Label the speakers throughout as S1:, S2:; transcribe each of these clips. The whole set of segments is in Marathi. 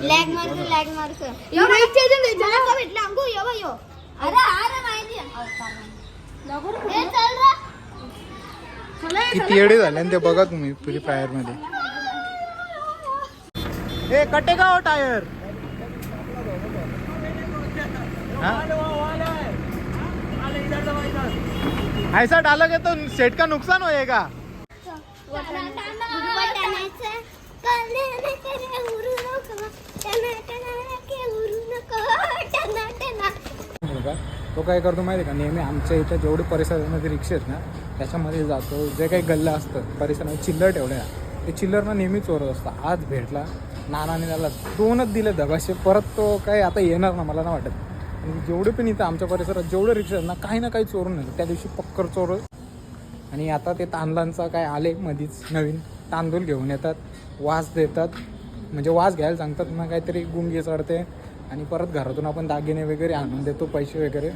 S1: लॅग लॅग भेटला अंगू यो यो. अरे अरे माहिती हे
S2: किती येडे झाले ते बघा तुम्ही फ्री फायरमध्ये. ए कटे का हो टायर ऐसा डालोगे तो सेट का नुकसान होएगा। तो काय करतो माहिती आहे का? नेहमी आमच्या इथं जेवढे परिसरामध्ये रिक्षा आहेत ना त्याच्यामध्ये जातो. जे काही गल्ला असतं परिसरामध्ये चिल्लर ठेवल्या ते चिल्लर ना नेहमी चोरत असतं. आज भेटला नानाने त्याला दोनच दिले दगाशे परत तो काही आता येणार ना मला ना वाटत. आणि जेवढे पण इथं आमच्या परिसरात जेवढे रिक्षा आहेत ना काही ना काही चोरून येतं त्या दिवशी पक्कर चोर आणि आता ते तांदळांचा काय आले मधीच नवीन तांदूळ घेऊन येतात वास देतात. म्हणजे वास घ्यायला सांगतात ना काहीतरी गुंगी चढते आणि परत घरातून आपण दागिने वगैरे आणून देतो पैसे वगैरे.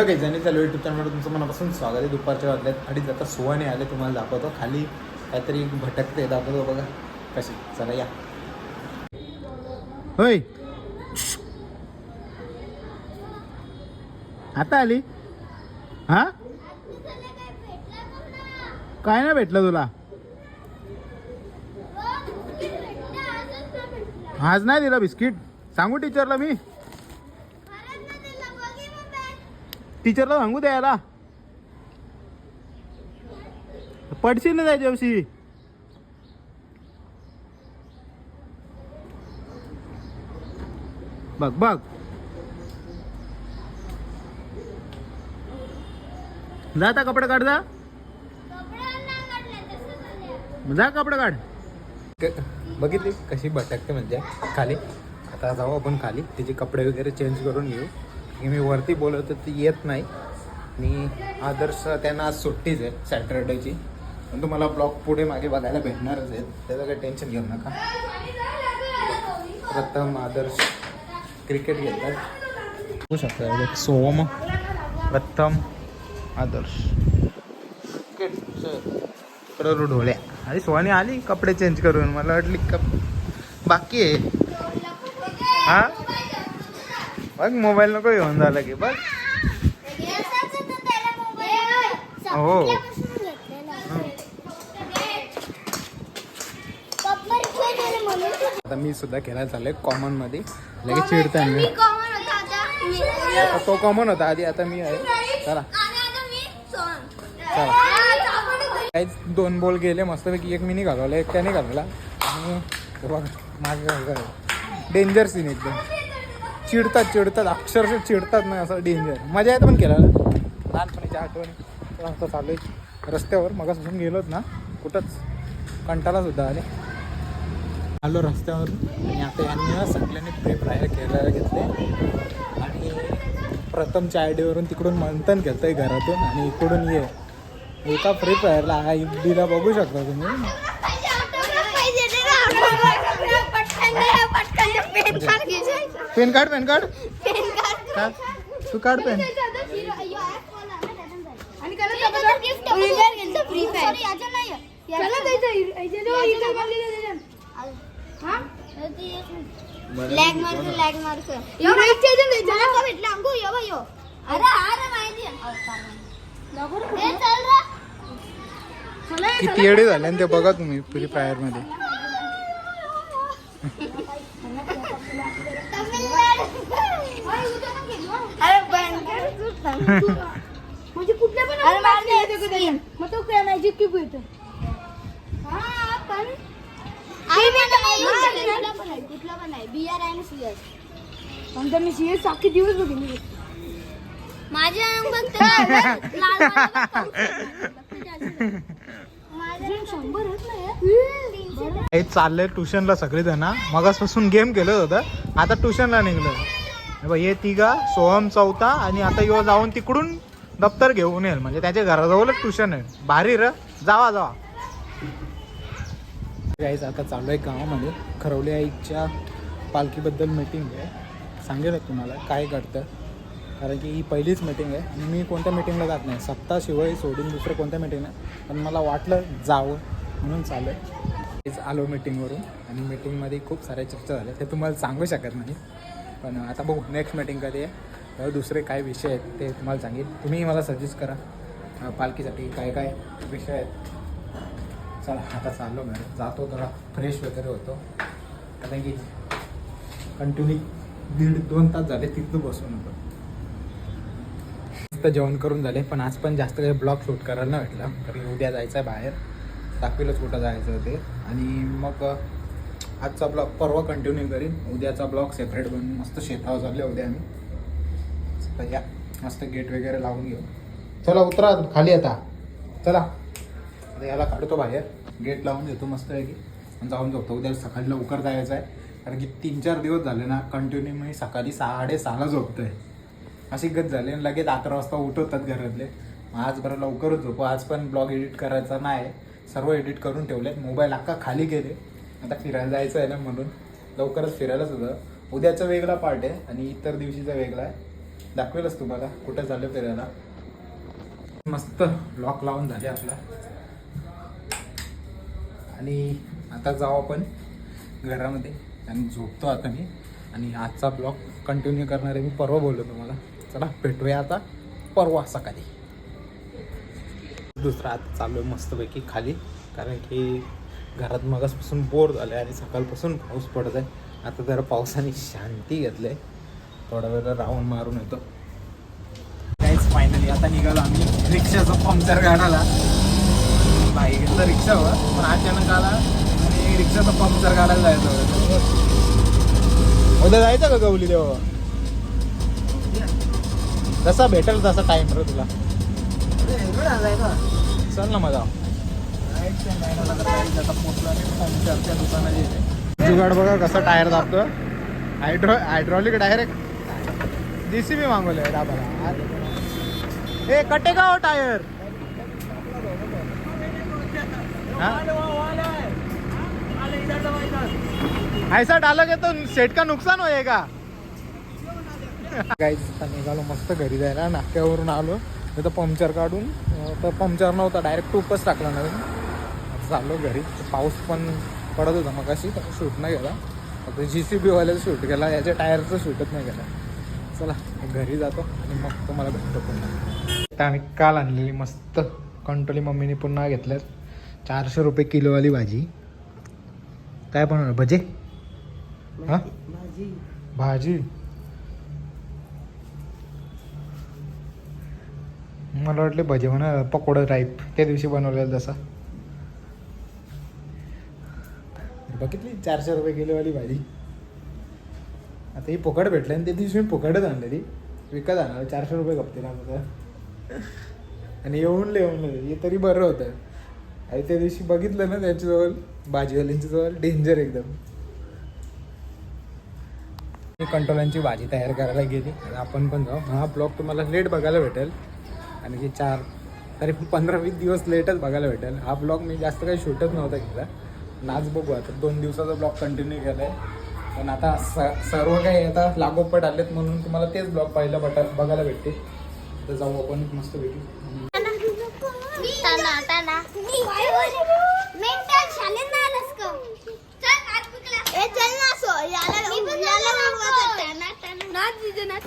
S2: हॅलो काही जणी चालू युट्यूब चॅनलवर तुमचं मनापासून स्वागत आहे. दुपारच्या वाजल्यात अडीच आता सोहाने आले तुम्हाला दाखवतो. खाली काहीतरी भटकते दाखवतो बघा. कशी? चला या. होय. आता आली? हा? काय नाही भेटलं तुला? आज नाही दिला बिस्किट? सांगू टीचरला मी. टीचरला सांगू द्यायला पडशील ना त्याच्या दिवशी. बघ बघ. जा आता कपडे काढ जा. जा कपडे काढ. बघितली कशी भटकते म्हणजे खाली. आता जाऊ आपण खाली. तिचे कपडे वगैरे चेंज करून घेऊ. की मी वरती बोलवतो ती येत नाही. आणि आदर्श त्यांना आज सुट्टीच आहे सॅटरडेची. पण तुम्हाला ब्लॉग पुढे मागे बघायला भेटणारच आहेत. त्याचं काही टेन्शन घेऊ नका. प्रथम आदर्श क्रिकेट खेळतात होऊ शकता सोम प्रथम आदर्श. क्रिकेट तिकडं ढोल्या आणि सोहानी आली? कपडे चेंज करून. मला वाटली कप बाकी आहे. हां? बघ मोबाईल नको घेऊन झाला की बघ. हो. आता मी सुद्धा खेळायला चाललोय कॉमनमध्ये. लगेच चिडता मी. आता. तो कॉमन होता. आधी आता मी आहे. चला. चला. काहीच दोन बॉल गेले. मस्तपैकी एक मिनी घालवला एक त्याने घालवला. आणि बघा मागे डेंजर सीन एकदम. चिडतात चिडतात अक्षरशः चिडतात ना असं डेंजर मजा येते पण खेळायला. लहानपणीच्या आठवणी. आता चालू आहे. रस्त्यावर मगापासून गेलोच ना कुठंच. कंटाला सुद्धा आले. आलो रस्त्यावर. आणि आता यांनी सगळ्यांनी फ्री फायर खेळायला घेतले. आणि प्रथमच्या आयडीवरून तिकडून मंथन घेतंय घरातून. आणि इकडून ये. एका फ्री फायरला हा दिला बघू शकता तुम्ही. पेन कार्ड पेन कार्ड का तू काढ पेन.
S3: हा?
S1: लॅग मारक लॅग मारक
S3: यो
S1: भेटला अंगू यो. अरे अरे माहिती हे चल रे.
S3: चला
S2: किती येडे झाले ते बघा तुम्ही फ्री
S1: फायरमध्ये.
S3: म्हणजे कुठल्या पण
S1: अरे
S3: येतो मग तो काय मॅजिक क्यूब येतो
S1: हा पण कुठला पण आहे बी आर आणि सी एस
S3: पण मी सीएस अख्खे दिवस बघितली
S1: माझ्या बघते माझ्या नाही
S2: हे चाललंय ट्युशनला सगळे जण मगासपासून गेम केलं होतं. आता ट्युशनला निघलं हे बघ, हे तिघा सोहम चौथा आणि आता यो जाऊन तिकडून दप्तर घेऊन येईल. म्हणजे त्याच्या घराजवळच ट्युशन आहे. भारी र. जावा जावा. गाईज आता चालू आहे गावामध्ये. खरवली आईच्या पालखीबद्दल मीटिंग आहे. सांगेल तुम्हाला काय करतं कारण की ही पहिलीच मीटिंग आहे आणि मी कोणत्या मीटिंगला जात नाही. सप्ताशिवाय सोडून दुसरं कोणत्या मीटिंग नाही. पण मला वाटलं जावं म्हणून चालू आहे. आलो मीटिंगवरून आणि मीटिंगमध्ये खूप साऱ्या चर्चा झाल्या. ते तुम्हाला सांगू शकत नाही. पण आता बघू नेक्स्ट मीटिंग कधी आहे तेव्हा दुसरे काय विषय आहेत ते तुम्हाला सांगेल तुम्ही मला सजेस्ट करा. पालखीसाठी काय काय विषय आहेत. चला आता चाललो मॅडम जातो जरा फ्रेश वगैरे होतो. कारण की कंटिन्यू दीड दोन तास झाले तिथं बसून होतो जेवण करून झाले पण आज पण जास्त काही ब्लॉग शूट करायला नाही भेटला. कारण उद्या जायचं आहे बाहेर. दाखविलंच कुठं जायचं होते आणि मग आजचा ब्लॉग परवा कंटिन्यू करीन. उद्याचा ब्लॉग सेपरेट बनवून मस्त शेतावर चालले उद्या आम्ही. तर या मस्त गेट वगैरे लावून घेऊ. चला उतरा खाली आता. चला. आता याला काढतो बाहेर. गेट लावून देतो मस्त आहे की आणि जाऊन झोपतो. उद्या सकाळी लवकर जायचं आहे. कारण की तीन चार दिवस झाले ना कंटिन्यू मी सकाळी साडेसहाला झोपतो आहे अशी गत झाली आणि लगेच अकरा वाजता उठवतात घरातले. मग आज बरं लवकरच झोपू. आज पण ब्लॉग एडिट करायचा नाही. सर्व एडिट करून ठेवलेत. मोबाईल अख्खा खाली गेले. आता फिरायला जायचं आहे ना म्हणून. लवकरच फिरायलाच होतं. उद्याचा वेगळा पार्ट आहे आणि इतर दिवशीचा वेगळा आहे. दाखवेलच तुम्हाला कुठं झालं फिरायला. मस्त लॉक लावून झाले आपला. आणि आता जाऊ आपण घरामध्ये. आणि झोपतो आता मी. आणि आजचा ब्लॉग कंटिन्यू करणार आहे मी परवा बोललो तुम्हाला. चला भेटूया आता परवा सकाळी. दुसरा आता चालू आहे मस्तपैकी खाली. कारण की घरात मगासपासून बोर झालं आहे आणि सकाळपासून पाऊस पडत आहे. आता जरा पावसाने शांती घेतलं. आहे थोडा वेळ राऊंड मारून येतो. काहीच फायनली आता निघालो आम्ही रिक्षाचा पंक्चर काढायला. नाही घेतलं रिक्षावर हो, पण अचानक आला आणि रिक्षाचा पंक्चर काढायला जायचं उद्या जायचं का गवली देवा? जसा भेटेल तसा टाइम रे तुला. चल ना मजा जुगाड बघा कसं टायर दाबतो hydro hydraulic direct G C B मागवले दाबाला. ए कटे का हो टायर? ऐसा डालोगे तो सेट का नुकसान होएगा गाईज निघालो मस्त घरी जायला. नाक्यावरून आलो. तिथं पंक्चर काढून तर पंक्चर नव्हता डायरेक्ट टूपच टाकला नवीन. चाललो घरी. पाऊस पण पडत होता मग अशी शूट नाही गेला फक्त जी सी बीवाल्याचं शूट केला याच्या टायरचं शूटच नाही केला. चला घरी जातो आणि मग तुम्हाला भेटतो पुन्हा. आम्ही काल आणलेली मस्त कंट्रोली मम्मीने पुन्हा घेतल्यात. चारशे रुपये किलोवाली भाजी. काय बनवणार भजे. हा? भाजी. मला वाटले भजे म्हणा पकोडा टाईप त्या दिवशी बनवलेलं तसा. बघितली चारशे रुपये किलोवाली भाजी. आता ही पोकड भेटली आणि त्या दिवशी मी पोकडच आणलेली. विकत आणलं चारशे रुपये गप्तीला आमचं आणि येऊन येऊन हे तरी बरं होतं. आणि त्या दिवशी बघितलं ना त्यांच्याजवळ भाजीवाल्यांच्या जवळ डेंजर एकदम. कंट्रोलांची भाजी तयार करायला गेली. आणि आपण पण जाऊ. हा ब्लॉग तुम्हाला लेट बघायला भेटेल. आणि की चार. तरी पंधरा वीस दिवस लेटच बघायला भेटेल. हा ब्लॉग मी जास्त काही शूटच नव्हता केला. नाच बघू आता दोन दिवसाचा ब्लॉग कंटिन्यू केला आहे पण आता स सर्व काही आता लागोपट आलेत म्हणून तुम्हाला तेच ब्लॉग पाहिलं बट बघायला भेटते तर जाऊ आपण मस्त भेटू
S1: चल ना सो याला याला नाच नाच.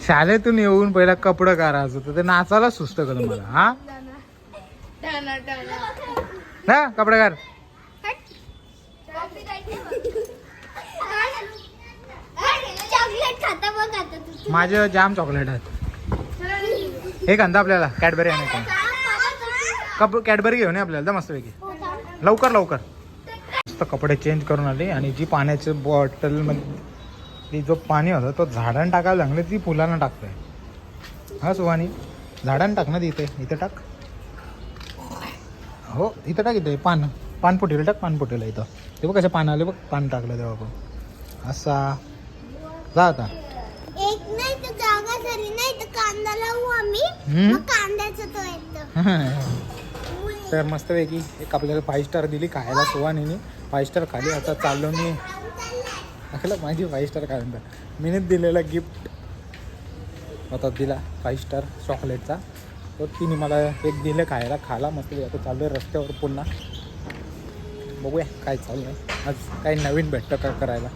S2: शाळेतून येऊन पहिला कपडं करायचं होतं ते नाचायला सुस्त का मला हा? ना कपडे कर माझे जाम चॉकलेट आहेत. हे आणता आपल्याला कॅडबरी आणि कप कॅडबरी घेऊन ये आपल्याला मस्तपैकी. लवकर लवकर. मस्त कपडे चेंज करून आले आणि जी पाण्याची बॉटलमध्ये जो पाणी होता तो झाडांना टाकायला लागले ती फुलांना टाकतोय. हा सुहानी. झाडांना टाक ना इथे. इथे टाक. हो इथं टाक इथे. पान पानपोटीला टाक पानपोटीला इथं. ते बघ कशा पान आले बघ पान टाकलं तेव्हा पण असा. जा आता.
S1: कांदा लावू आम्ही. कांद्याचं तो येतो.
S2: तर मस्तपैकी एक आपल्याला फाईव्ह स्टार दिली खायला सुवानीने फाईव्ह स्टार खाली. आता चाललो मी. अकला माझी फाईव्ह स्टार काय म्हणतात. मीनेच दिलेला गिफ्ट आता दिला फाईव्ह स्टार चॉकलेटचा तर तिने मला एक दिलं खायला खाला. मस्त आता चाललो आहे रस्त्यावर पुन्हा. बघूया काय चालू आहे आज काही नवीन भेटतं का करायला.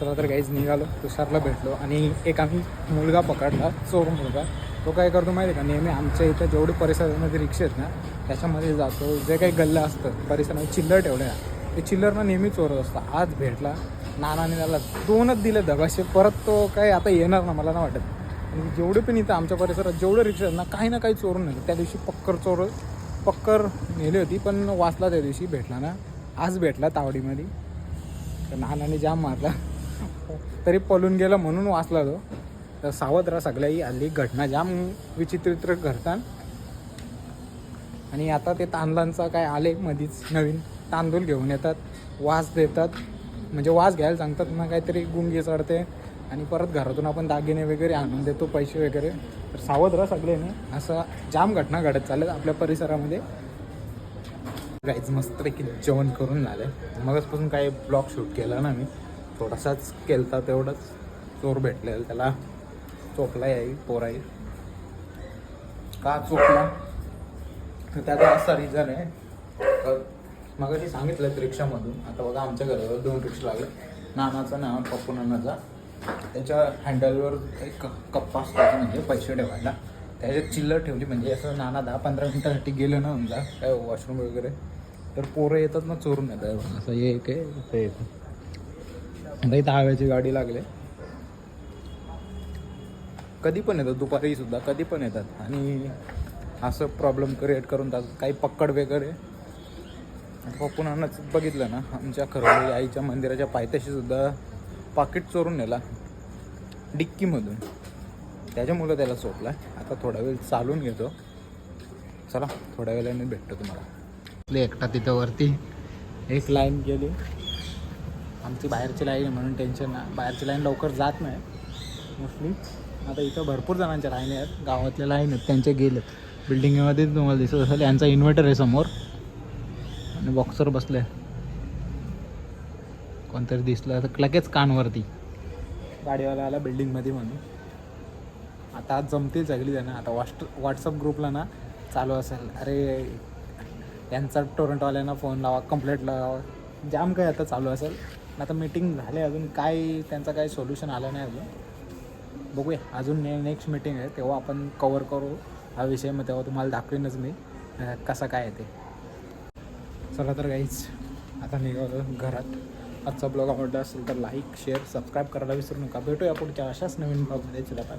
S2: चला तर काहीच निघालो. तुषारला भेटलो. आणि एक आम्ही मुलगा पकडला. चोर मुलगा. तो काय करतो माहिती आहे का? नेहमी आमच्या इथं जेवढे परिसरामध्ये रिक्षा आहेत ना त्याच्यामध्ये जातो. जे काही गल्ला असतं परिसरामध्ये चिल्लर ठेवले ना ते चिल्लरनं नेहमी चोरत असतं. आज भेटला नानाने त्याला दोनच दिले दगाशे परत तो काय आता येणार ना मला ना वाटत. आणि जेवढे पण इथं आमच्या परिसरात जेवढे रिक्षा आहेत ना काही ना काही चोरून नेले. त्या दिवशी पक्कर चोर पक्कर नेली होती पण वाचला त्या दिवशी भेटला ना. आज भेटला तावडीमध्ये. तर नानाने जाम मारला. तरी पळून गेला म्हणून वाचला तो. तर सावध राहा सगळ्याही हल्ली घटना जाम विचित्र घडतात. आणि आता ते तांदळांचा काय आले मधीच नवीन तांदूळ घेऊन येतात वास देतात. म्हणजे वास घ्यायला सांगतात ना काहीतरी गुंगी चढते. आणि परत घरातून आपण दागिने वगैरे आणून देतो पैसे वगैरे. तर सावध राहा सगळ्यांनी. असं जाम घटना घडत चालल्या आपल्या परिसरामध्ये. गाईज मस्तपैकी जेवण करून झालं. मगचपासून काही ब्लॉग शूट केला ना मी. थोडासाच केलता तेवढंच. चोर भेटलेला त्याला. चोकला आहे पोराई का चोकला तर त्याचा असा रिझन आहे. मग ते सांगितलं रिक्षामधून. आता बघा आमच्या घरावर दोन रिक्षा लागले. नानाचा ना पप्पू नानाचा. त्याच्या हँडलवर एक कप्पा असतो म्हणजे पैसे ठेवायला. त्याच्यात चिल्लर ठेवली म्हणजे असं नाना दहा पंधरा मिनिटासाठी गेलं ना समजा काय वॉशरूम वगैरे. तर पोरं येतात ना चोरून येतात असं हे एक आहे ते एक आता इथं हव्याची गाडी लागली. कधी पण येतात दुपारी सुद्धा कधी पण येतात. आणि असं प्रॉब्लेम क्रिएट करून टाकतात काही पक्कड वगैरे पप्पूनाच बघितलं ना आमच्या खरोळी आईच्या मंदिराच्या पायथ्याशी सुद्धा पाकिट चोरून नेला. डिक्कीमधून. त्याच्यामुळं त्याला चोपला आता थोडा वेळ चालून घेतो. चला थोड्या वेळाने भेटतो तुम्हाला. आपली एकटा तिथं वरती. एक लाईन गेली. आमची बाहेरची लाईन आहे म्हणून टेन्शन नाही. बाहेरची लाईन लवकर जात नाही. मोस्टली आता इथं भरपूर जणांच्या लाईन आहेत गावातल्या लाईन आहेत त्यांचे गेलेत बिल्डिंगमध्ये तुम्हाला दिसत असेल यांचा इन्व्हर्टर आहे समोर. आणि बॉक्सर बसले. कोणतरी दिसलं तर लगेच कानवरती. गाडीवाला आला बिल्डिंगमध्ये म्हणून. आता आज जमतील सगळी जण. आता व्हॉट्स व्हॉट्सअप ग्रुपला ना चालू असेल. अरे यांचा टोरंटोवाल्यांना फोन लावा कंप्लेंट लावा. जाम काय आता चालू असेल? आता मीटिंग झाले अजून. काय त्यांचं काही सोल्युशन आलं नाही अजून. बघूया. अजून ने नेक्स्ट मीटिंग आहे तेव्हा आपण कवर करू हा विषय मग तेव्हा तुम्हाला दाखवेनच मी कसा काय आहे ते. चला तर काहीच आता निघालो घरात. आजचा ब्लॉग आवडला असेल तर लाईक शेअर सबस्क्राईब करायला विसरू नका. भेटूया पुढच्या अशाच नवीन ब्लॉगमध्ये चला बाय